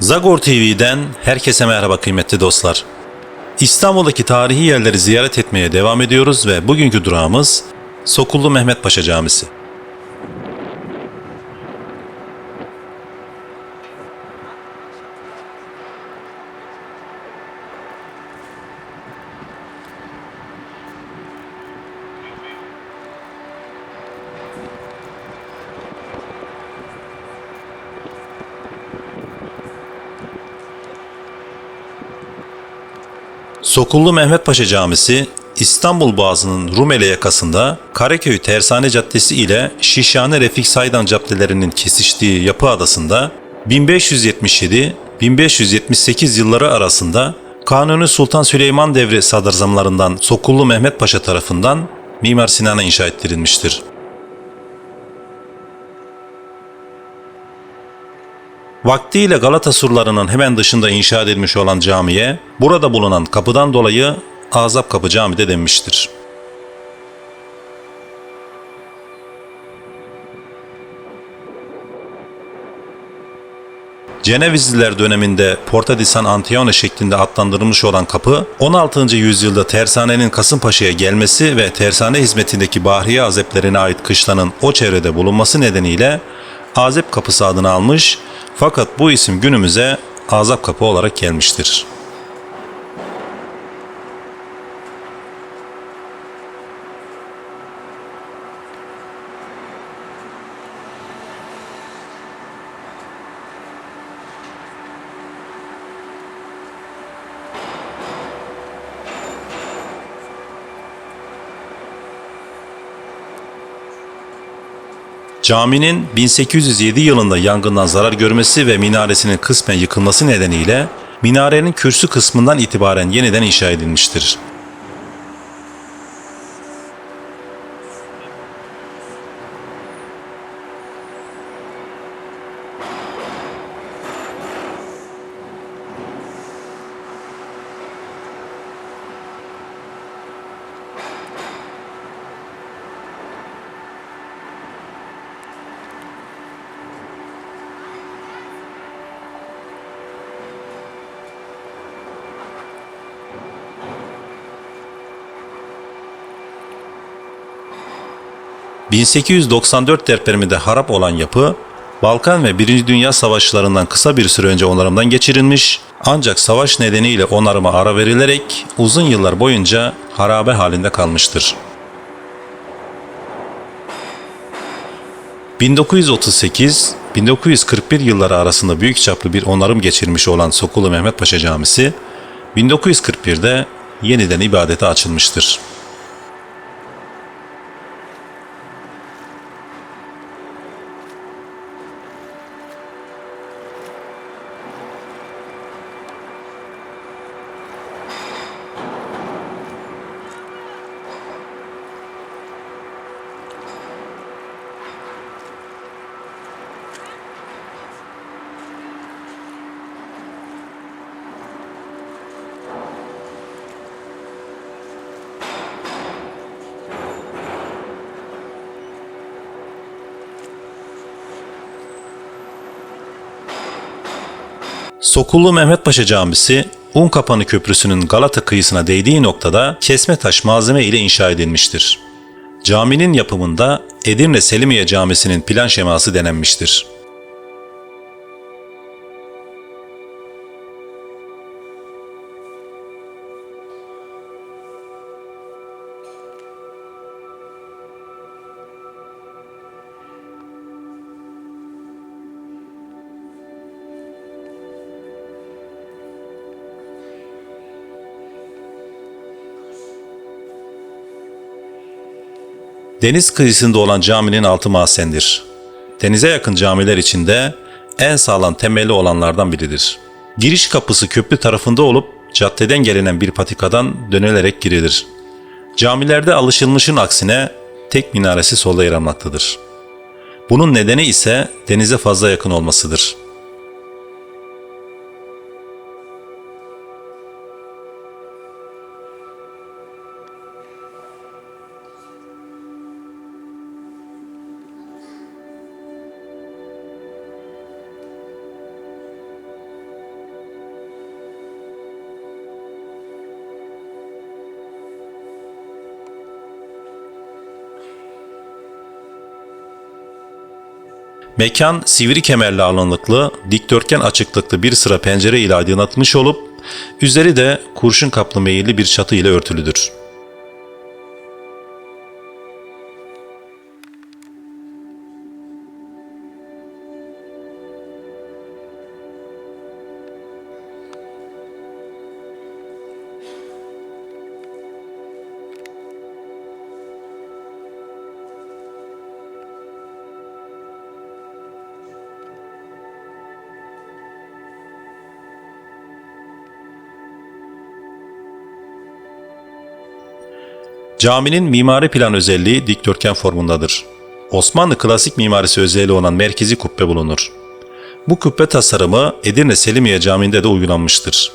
Zagor TV'den herkese merhaba kıymetli dostlar. İstanbul'daki tarihi yerleri ziyaret etmeye devam ediyoruz ve bugünkü durağımız Sokullu Mehmet Paşa Camisi. Sokullu Mehmet Paşa Camisi İstanbul Boğazı'nın Rumeli yakasında Karaköy Tersane Caddesi ile Şişhane Refik Saydan caddelerinin kesiştiği Yapı Adası'nda 1577-1578 yılları arasında Kanuni Sultan Süleyman devri sadrazamlarından Sokullu Mehmet Paşa tarafından Mimar Sinan'a inşa ettirilmiştir. Vaktiyle Galata surlarının hemen dışında inşa edilmiş olan camiye, burada bulunan kapıdan dolayı Azap Kapı Camii de denmiştir. Cenevizliler döneminde Porta di San Antonio şeklinde adlandırılmış olan kapı, 16. yüzyılda tersanenin Kasımpaşa'ya gelmesi ve tersane hizmetindeki Bahriye Azeplerine ait kışlanın o çevrede bulunması nedeniyle Azep Kapısı adını almış fakat bu isim günümüze Azap Kapı olarak gelmiştir. Caminin 1807 yılında yangından zarar görmesi ve minaresinin kısmen yıkılması nedeniyle minarenin kürsü kısmından itibaren yeniden inşa edilmiştir. ...1894 depreminde harap olan yapı... ...Balkan ve Birinci Dünya Savaşlarından kısa bir süre önce onarımdan geçirilmiş... ...ancak savaş nedeniyle onarıma ara verilerek... ...uzun yıllar boyunca harabe halinde kalmıştır. 1938-1941 yılları arasında büyük çaplı bir onarım geçirmiş olan Sokulu Mehmet Paşa Camisi 1941'de yeniden ibadete açılmıştır. Sokullu Mehmet Paşa Camisi, Unkapanı Köprüsü'nün Galata kıyısına değdiği noktada kesme taş malzeme ile inşa edilmiştir. Caminin yapımında Edirne Selimiye Camisi'nin plan şeması denenmiştir. Deniz kıyısında olan caminin altı mahzendir. Denize yakın camiler içinde en sağlam temeli olanlardan biridir. Giriş kapısı köprü tarafında olup caddeden gelinen bir patikadan dönülerek girilir. Camilerde alışılmışın aksine tek minaresi solda yer almaktadır. Bunun nedeni ise denize fazla yakın olmasıdır. Mekan sivri kemerli alınlıklı, dikdörtgen açıklıklı bir sıra pencere ile aydınlatılmış olup, üzeri de kurşun kaplı meyilli bir çatı ile örtülüdür. Caminin mimari plan özelliği dikdörtgen formundadır. Osmanlı klasik mimarisi özelliği olan merkezi kubbe bulunur. Bu kubbe tasarımı Edirne Selimiye Camii'nde de uygulanmıştır.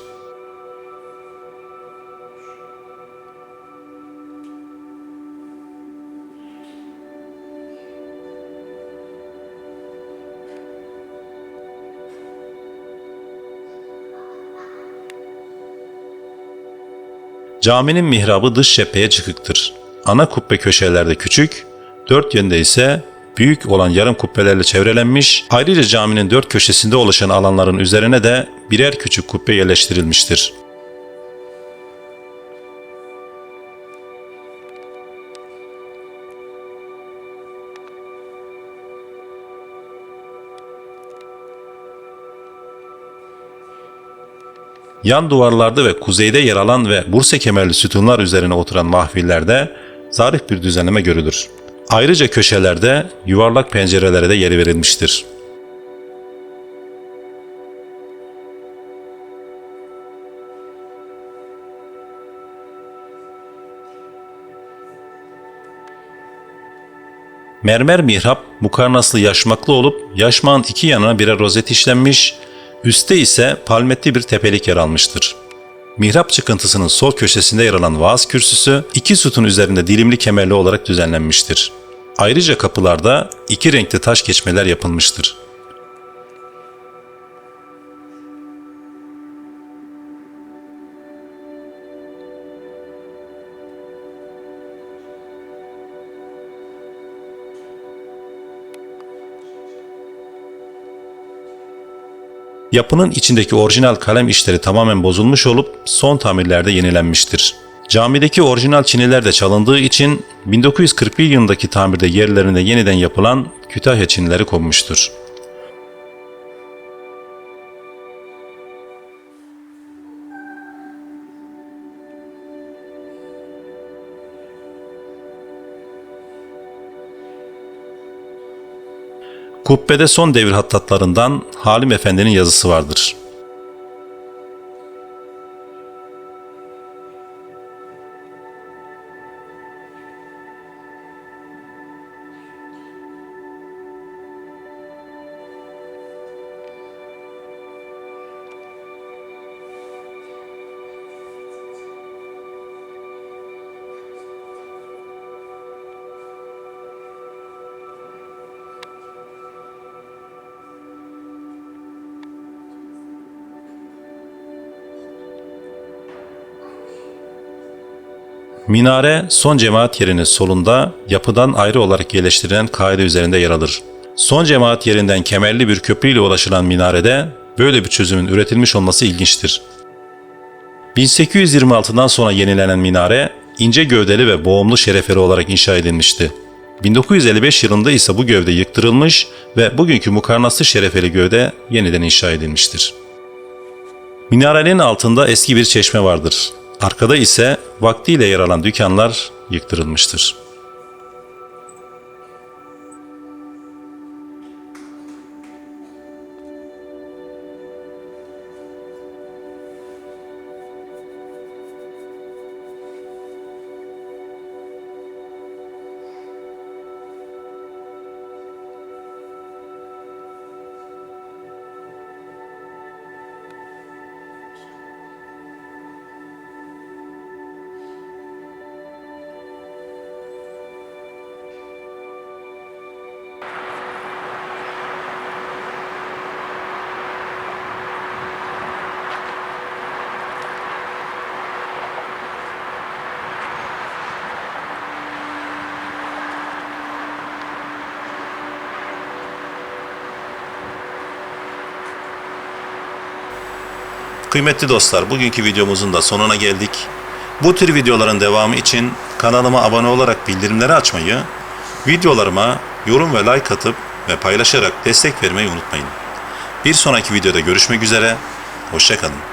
Caminin mihrabı dış cepheye çıkıktır. Ana kubbe köşelerde küçük, dört yönde ise büyük olan yarım kubbelerle çevrelenmiş, ayrıca caminin dört köşesinde oluşan alanların üzerine de birer küçük kubbe yerleştirilmiştir. Yan duvarlarda ve kuzeyde yer alan ve bursa kemerli sütunlar üzerine oturan mahfillerde zarif bir düzenleme görülür. Ayrıca köşelerde yuvarlak pencerelere de yer verilmiştir. Mermer mihrap mukarnaslı yaşmaklı olup yaşmağın iki yanına birer rozet işlenmiş, üstte ise palmetli bir tepelik yer almıştır. Mihrap çıkıntısının sol köşesinde yer alan vaaz kürsüsü iki sütun üzerinde dilimli kemerli olarak düzenlenmiştir. Ayrıca kapılarda iki renkli taş geçmeler yapılmıştır. Yapının içindeki orijinal kalem işleri tamamen bozulmuş olup son tamirlerde yenilenmiştir. Camideki orijinal çiniler de çalındığı için 1941 yılındaki tamirde yerlerine yeniden yapılan Kütahya çinileri konmuştur. Kubbede son devir hattatlarından Halim Efendi'nin yazısı vardır. Minare son cemaat yerinin solunda yapıdan ayrı olarak yerleştirilen kaide üzerinde yer alır. Son cemaat yerinden kemerli bir köprüyle ulaşılan minarede böyle bir çözümün üretilmiş olması ilginçtir. 1826'dan sonra yenilenen minare ince gövdeli ve boğumlu şereferi olarak inşa edilmişti. 1955 yılında ise bu gövde yıktırılmış ve bugünkü mukarnaslı şerefeli gövde yeniden inşa edilmiştir. Minarenin altında eski bir çeşme vardır. Arkada ise vaktiyle yer alan dükkanlar yıktırılmıştır. Kıymetli dostlar, bugünkü videomuzun da sonuna geldik. Bu tür videoların devamı için kanalıma abone olarak bildirimleri açmayı, videolarıma yorum ve like atıp ve paylaşarak destek vermeyi unutmayın. Bir sonraki videoda görüşmek üzere, hoşçakalın.